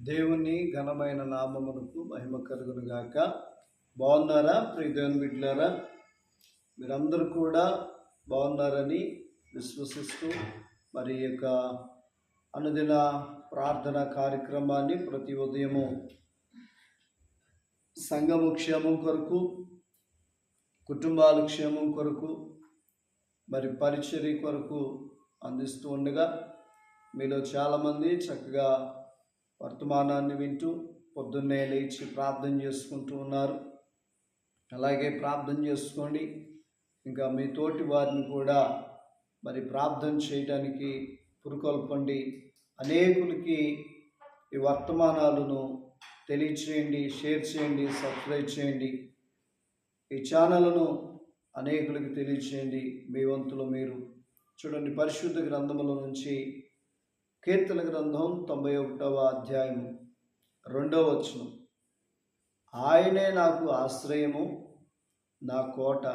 దేవుని ఘనమైన నామమునకు మహిమ కలుగును గాక. బాగున్నారా? ప్రియ దేవుని బిడ్డలారా మీరందరూ కూడా బాగున్నారని విశ్వసిస్తూ మరి యొక్క అనుదిన ప్రార్థన కార్యక్రమాన్ని ప్రతి ఉదయము సంఘము క్షేమం కొరకు కుటుంబాల క్షేమం కొరకు మరి పరిచర్య కొరకు అందిస్తూ ఉండగా మీలో చాలామంది చక్కగా వర్తమానాన్ని వింటూ పొద్దున్నే లేచి ప్రార్థన చేసుకుంటూ ఉన్నారు. అలాగే ప్రార్థన చేసుకోండి. ఇంకా మీ తోటి వారిని కూడా మరి ప్రార్థన చేయడానికి పురుకొల్పండి. అనేకులకి ఈ వర్తమానాలను తెలియచేయండి షేర్ చేయండి సబ్స్క్రైబ్ చేయండి. ఈ ఛానల్ను అనేకులకి తెలియచేయండి. మీ వంతులో మీరు. చూడండి పరిశుద్ధ గ్రంథముల నుంచి కీర్తన గ్రంథం తొంభై ఒకటవ అధ్యాయము రెండవ వచనం. ఆయనే నాకు ఆశ్రయము నా కోట.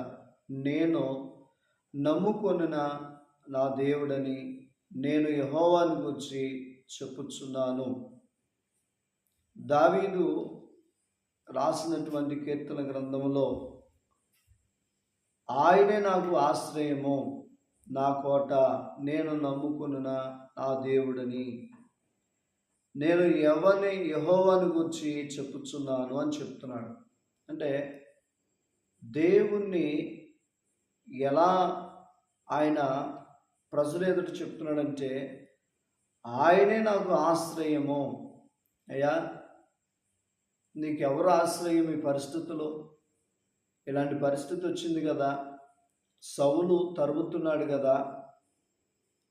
నేను నమ్ముకొనిన నా దేవుడని నేను యహోవాని గురించి చెప్పుచున్నాను. దావీదు రాసినటువంటి కీర్తన గ్రంథంలో ఆయనే నాకు ఆశ్రయము నా కోట. నేను నమ్ముకున్న నా దేవుడని. నేను ఎవరిని యహోవాని గురించి చెప్పుచున్నాను అని చెప్తున్నాడు. అంటే దేవుణ్ణి ఎలా ఆయన ప్రజలు ఎదుట చెప్తున్నాడంటే ఆయనే నాకు ఆశ్రయము. అయ్యా నీకెవరు ఆశ్రయం ఈ పరిస్థితులు ఇలాంటి పరిస్థితి వచ్చింది కదా. సౌలు తరుముతున్నాడు కదా.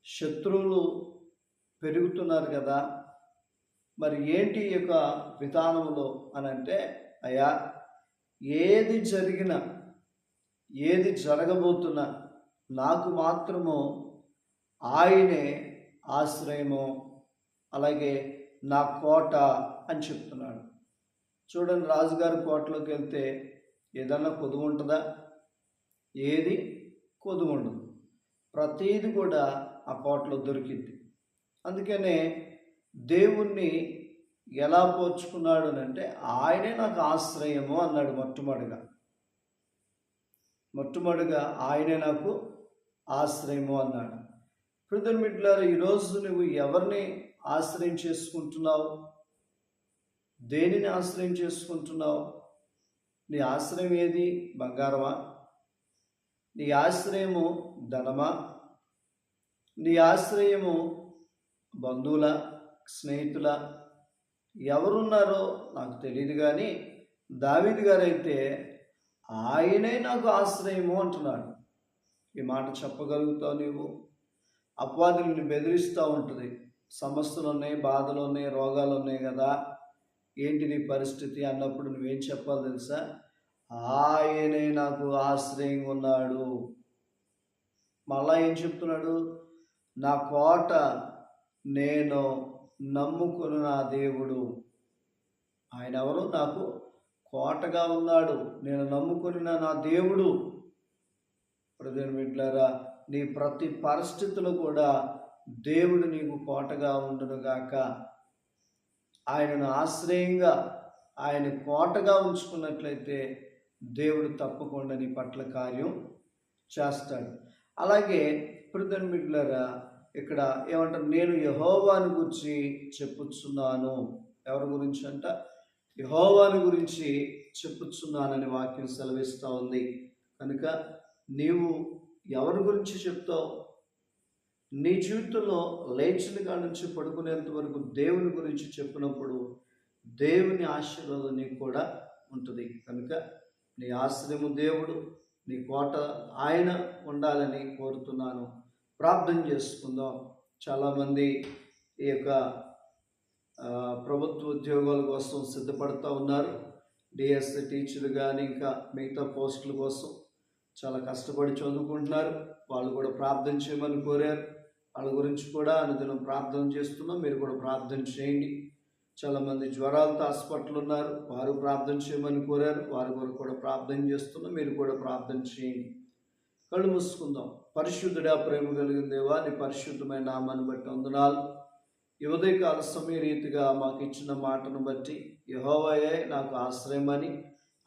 శత్రువులు పెరుగుతున్నారు కదా. మరి ఏంటి ఈ యొక్క విధానంలో అని అంటే అయ్యా ఏది జరిగినా ఏది జరగబోతున్నా నాకు మాత్రము ఆయనే ఆశ్రయము అలాగే నా కోట అని చెప్తున్నాడు. చూడండి రాజుగారి కోటలోకి వెళ్తే ఏదన్నా కొదువు ఉంటుందా? ఏది? కొదువు ఉండదు. ప్రతీది కూడా ఆ కోటలో దొరికింది అందుకనే దేవుణ్ణి ఎలా పోర్చుకున్నాడు అంటే ఆయనే నాకు ఆశ్రయము అన్నాడు మొట్టమొదటిగా. మొట్టమొదటిగా ఆయనే నాకు ఆశ్రయము అన్నాడు. ప్రజలు మిట్లారు ఈరోజు నువ్వు ఎవరిని ఆశ్రయం చేసుకుంటున్నావు? దేనిని ఆశ్రయం చేసుకుంటున్నావు? నీ ఆశ్రయం ఏది? బంగారమా? నీ ఆశ్రయము ధనమా? నీ ఆశ్రయము బంధువుల స్నేహితుల ఎవరున్నారో నాకు తెలియదు కానీ దావిద్ గారైతే ఆయనే నాకు ఆశ్రయము అంటున్నాడు. ఈ మాట చెప్పగలుగుతావు నీవు? అపవాదుల్ని బెదిరిస్తూ ఉంటుంది. సమస్యలు ఉన్నాయి బాధలు ఉన్నాయి రోగాలు ఉన్నాయి కదా. ఏంటి నీ పరిస్థితి? అన్నప్పుడు నువ్వేం చెప్పాలి తెలుసా? ఆయనే నాకు ఆశ్రయంగా ఉన్నాడు. మళ్ళా ఏం చెప్తున్నాడు? నా కోట నేను నమ్ముకున్న నా దేవుడు. ఆయన ఎవరు? నాకు కోటగా ఉన్నాడు. నేను నమ్ముకున్న నా దేవుడు. ప్రజలు బిడ్డారా నీ ప్రతి పరిస్థితిలో కూడా దేవుడు నీకు కోటగా ఉండునుగాక ఆయనను ఆశ్రయంగా ఆయన కోటగా ఉంచుకున్నట్లయితే దేవుడు తప్పకుండా నీ పట్ల కార్యం చేస్తాడు. అలాగే ప్రధాన బిడ్డలారా ఇక్కడ ఏమంటారు నేను యహోవాని గురించి చెప్పుచున్నాను. ఎవరి గురించి అంట యహోవాని గురించి చెప్పుచున్నానని వాక్యం సెలవిస్తూ ఉంది. కనుక నీవు ఎవరి గురించి చెప్తావు? నీ జీవితంలో లేచిన కాడ నుంచి పడుకునేంత వరకు దేవుని గురించి చెప్పినప్పుడు దేవుని ఆశీర్వాదం నీకు కూడా ఉంటుంది. కనుక నీ ఆశ్రయము దేవుడు నీ కోట ఆయన ఉండాలని కోరుతున్నాను. ప్రార్థన చేసుకుందాం. చాలామంది ఈ యొక్క ప్రభుత్వ ఉద్యోగాల కోసం సిద్ధపడుతూ ఉన్నారు. డిఎస్సి టీచర్లు కానీ ఇంకా మిగతా పోస్టుల కోసం చాలా కష్టపడి చదువుకుంటున్నారు. వాళ్ళు కూడా ప్రార్థన చేయమని కోరారు. వాళ్ళ గురించి కూడా అనుదినం ప్రార్థన చేస్తున్నాం. మీరు కూడా ప్రార్థన చేయండి. చాలామంది జ్వరాలతో హాస్పిటల్ ఉన్నారు. వారు ప్రార్థన చేయమని కోరారు. వారి కూడా ప్రార్థన చేస్తున్నాం. మీరు కూడా ప్రార్థన చేయండి. కళ్ళు మూసుకుందాం. పరిశుద్ధుడా ప్రేమ కలిగిన దేవా నీ పరిశుద్ధమైన నామాన్ని బట్టి వందనాలు. ఈ ఉదయకాల సమయ రీతిగా మాకు ఇచ్చిన మాటను బట్టి యహోవయే నాకు ఆశ్రయమని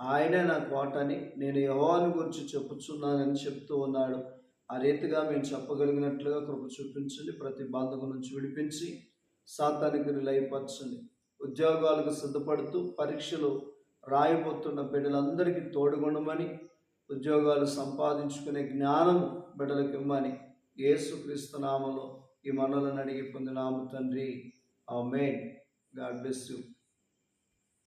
ఆయనే నా కోటని నేను యహోవాని గురించి చెప్పుచున్నానని చెప్తూ ఉన్నాడు. ఆ రీతిగా మేము చెప్పగలిగినట్లుగా కృప చూపించండి ప్రతి బంధకు నుంచి విడిపించి సాతానికి లయపరచండి ఉద్యోగాలకు సిద్ధపడుతూ పరీక్షలు రాయబోతున్న బిడ్డలందరికీ తోడుగుండమని ఉద్యోగాలు సంపాదించుకునే జ్ఞానం బిడ్డలకు ఇమ్మని యేసుక్రీస్తు నామలో ఈ మనలను అడిగి పొందినాము తండ్రి. ఆ మెయిన్ గాడ్ బ్లెస్ యూ.